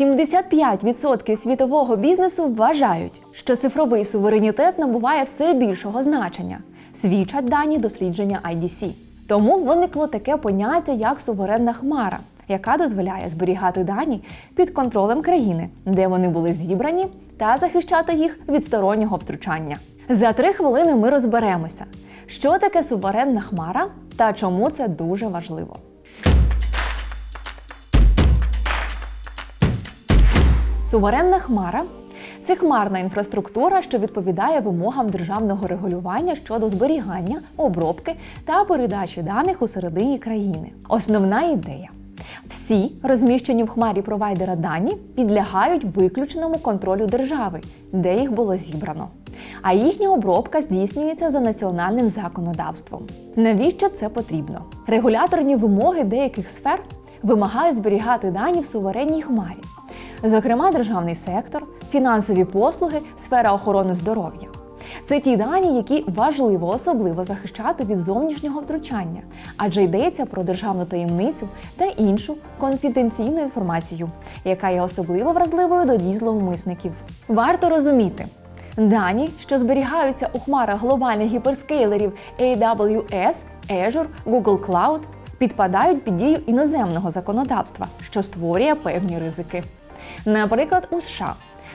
75% світового бізнесу вважають, що цифровий суверенітет набуває все більшого значення. Свідчать дані дослідження IDC. Тому виникло таке поняття, як суверенна хмара, яка дозволяє зберігати дані під контролем країни, де вони були зібрані, та захищати їх від стороннього втручання. За три хвилини ми розберемося, що таке суверенна хмара та чому це дуже важливо. Суверенна хмара це хмарна інфраструктура, що відповідає вимогам державного регулювання щодо зберігання, обробки та передачі даних у середині країни. Основна ідея. Всі розміщені в хмарі провайдера дані підлягають виключеному контролю держави, де їх було зібрано. А їхня обробка здійснюється за національним законодавством. Навіщо це потрібно? Регуляторні вимоги деяких сфер вимагають зберігати дані в суверенній хмарі зокрема державний сектор, фінансові послуги, сфера охорони здоров'я. Це ті дані, які важливо особливо захищати від зовнішнього втручання, адже йдеться про державну таємницю та іншу конфіденційну інформацію, яка є особливо вразливою до дій зловмисників. Варто розуміти. Дані, що зберігаються у хмарах глобальних гіперскейлерів AWS, Azure, Google Cloud, підпадають під дію іноземного законодавства, що створює певні ризики. Наприклад, у США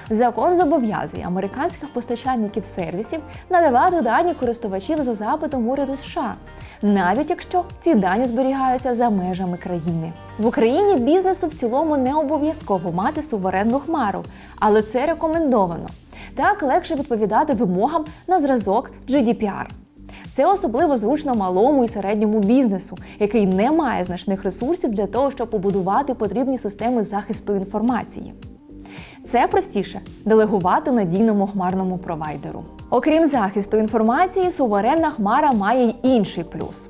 закон зобов'язує американських постачальників сервісів надавати дані користувачів за запитом уряду США, навіть якщо ці дані зберігаються за межами країни. В Україні бізнесу в цілому не обов'язково мати суверенну хмару, але це рекомендовано. Так легше відповідати вимогам на зразок GDPR. Це особливо зручно малому і середньому бізнесу, який не має значних ресурсів для того, щоб побудувати потрібні системи захисту інформації. Це простіше делегувати надійному хмарному провайдеру. Окрім захисту інформації, суверенна хмара має й інший плюс.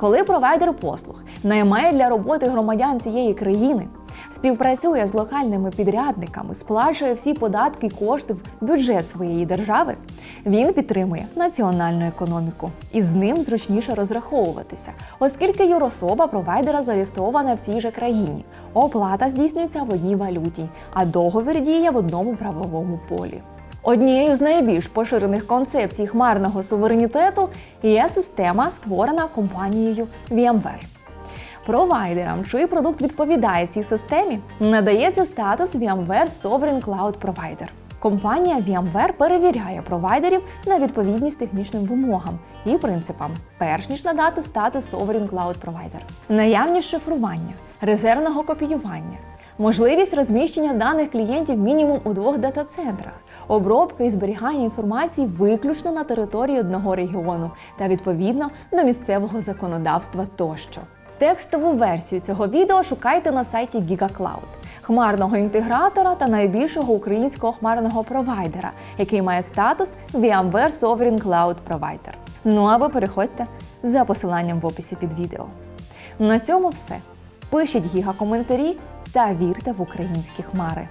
Коли провайдер послуг наймає для роботи громадян цієї країни, співпрацює з локальними підрядниками, сплачує всі податки і кошти в бюджет своєї держави, він підтримує національну економіку. І з ним зручніше розраховуватися, оскільки юрособа провайдера зареєстрована в цій же країні. Оплата здійснюється в одній валюті, а договір діє в одному правовому полі. Однією з найбільш поширених концепцій хмарного суверенітету є система, створена компанією VMware. Провайдерам, чий продукт відповідає цій системі, надається статус VMware Sovereign Cloud Provider. Компанія VMware перевіряє провайдерів на відповідність технічним вимогам і принципам, перш ніж надати статус Sovereign Cloud Provider. Наявність шифрування, резервного копіювання, можливість розміщення даних клієнтів мінімум у двох дата-центрах, обробка і зберігання інформації виключно на території одного регіону та відповідно до місцевого законодавства тощо. Текстову версію цього відео шукайте на сайті GigaCloud, хмарного інтегратора та найбільшого українського хмарного провайдера, який має статус VMware Sovereign Cloud Provider. Ну а ви переходьте за посиланням в описі під відео. На цьому все. Пишіть гіга коментарі та вірте в українські хмари.